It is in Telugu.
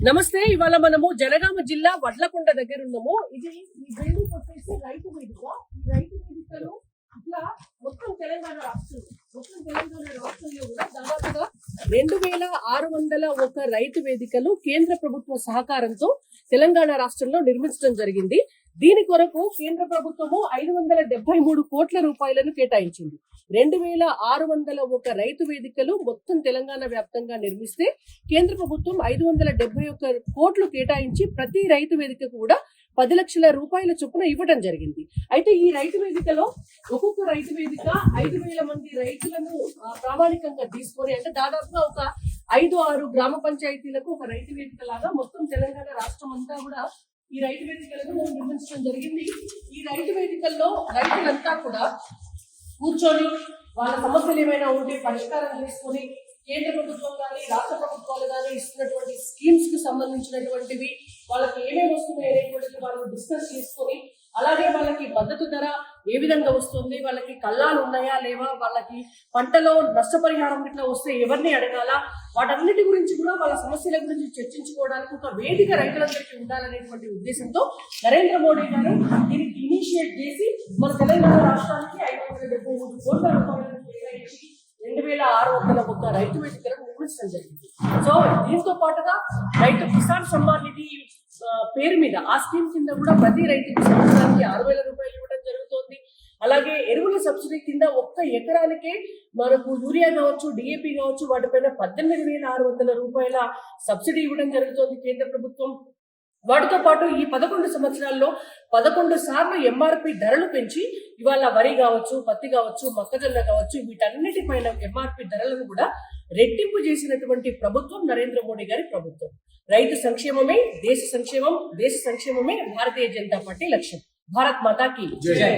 నమస్తే ఇవాళ మనము జనగామ జిల్లా వడ్లకొండ దగ్గర ఉన్నాము ఇది ఈ బిల్డింగ్ వచ్చేసి రైతు వేదిక. ఈ రైతు వేదికలో ఇట్లా మొత్తం తెలంగాణ రాష్ట్రం మొత్తం తెలంగాణ రాష్ట్రంలో కూడా దాదాపుగా రెండు వేల ఆరు వందల ఒక రైతు వేదికలు కేంద్ర ప్రభుత్వ సహకారంతో తెలంగాణ రాష్ట్రంలో నిర్మించడం జరిగింది. దీని కొరకు కేంద్ర ప్రభుత్వము ఐదు వందల డెబ్బై మూడు కోట్ల రూపాయలను కేటాయించింది. రెండు వేల ఆరు వందల ఒక రైతు వేదికలు మొత్తం తెలంగాణ వ్యాప్తంగా నిర్మిస్తే కేంద్ర ప్రభుత్వం ఐదు వందల డెబ్బై ఒక్క కోట్లు కేటాయించి ప్రతి రైతు వేదిక కూడా పది లక్షల రూపాయల చొప్పున ఇవ్వడం జరిగింది. అయితే ఈ రైతు వేదికలో ఒక్కొక్క రైతు వేదిక ఐదు వేల మంది రైతులను ప్రామాణికంగా తీసుకొని అంటే దాదాపుగా ఒక ఐదు ఆరు గ్రామ పంచాయతీలకు ఒక రైతు వేదిక లాగా మొత్తం తెలంగాణ రాష్ట్రం అంతా కూడా ఈ రైతు వేదికలను నిర్మించడం జరిగింది. ఈ రైతు వేదికల్లో రైతులంతా కూడా కూర్చొని వాళ్ళ సమస్యలు ఏమైనా ఉంటే పరిష్కారం చేసుకొని కేంద్ర ప్రభుత్వం కానీ రాష్ట్ర ప్రభుత్వాలు కానీ ఇస్తున్నటువంటి స్కీమ్స్కి సంబంధించినటువంటివి వాళ్ళకి ఏమేమి వస్తున్నాయి అనేటువంటిది వాళ్ళు డిస్కస్ చేసుకొని అలాగే వాళ్ళకి మద్దతు ధర ఏ విధంగా వస్తుంది? వాళ్ళకి కళ్ళాలు ఉన్నాయా లేవా? వాళ్ళకి పంటలో నష్టపరిహారం ఇట్లా వస్తే ఎవరిని అడగాల? వాటన్నిటి గురించి కూడా వాళ్ళ సమస్యల గురించి చర్చించుకోవడానికి ఒక వేదిక రైతులందరికీ ఉండాలనేటువంటి ఉద్దేశంతో నరేంద్ర మోడీ గారు దీనికి ఇనిషియేట్ చేసి మన తెలంగాణ రాష్ట్రానికి ఐదు వందల డెబ్బై మూడు కోట్ల రూపాయలను కేటాయించి రెండు వేల ఆరు వందల ఒక్క రైతు వేదికలను నిర్మించడం జరిగింది. సో దీంతో పాటుగా రైతు కిసాన్ సమ్మాన్ నిధి పేరు మీద ఆ స్కీమ్ కింద కూడా ప్రతి రైతుకు సంవత్సరానికి ఆరు వేల రూపాయలు ఇవ్వడం జరుగుతోంది. అలాగే ఎరువుల సబ్సిడీ కింద ఒక్క ఎకరానికే మనకు యూరియా కావచ్చు డిఏపి కావచ్చు వాటిపైన పద్దెనిమిది వేల ఆరు వందల రూపాయల సబ్సిడీ ఇవ్వడం జరుగుతోంది కేంద్ర ప్రభుత్వం. వాటితో పాటు ఈ పదకొండు సంవత్సరాల్లో పదకొండు సార్లు ఎంఆర్పి ధరలు పెంచి ఇవాళ వరి కావచ్చు పత్తి కావచ్చు మొక్కజొన్న కావచ్చు వీటన్నిటిపైన ఎంఆర్పి ధరలను కూడా రెట్టింపు చేసినటువంటి ప్రభుత్వం నరేంద్ర మోడీ గారి ప్రభుత్వం. రైతు సంక్షేమమే దేశ సంక్షేమం దేశ సంక్షేమమే భారతీయ జనతా పార్టీ లక్ష్యం. భారత్ మాతాకి జై.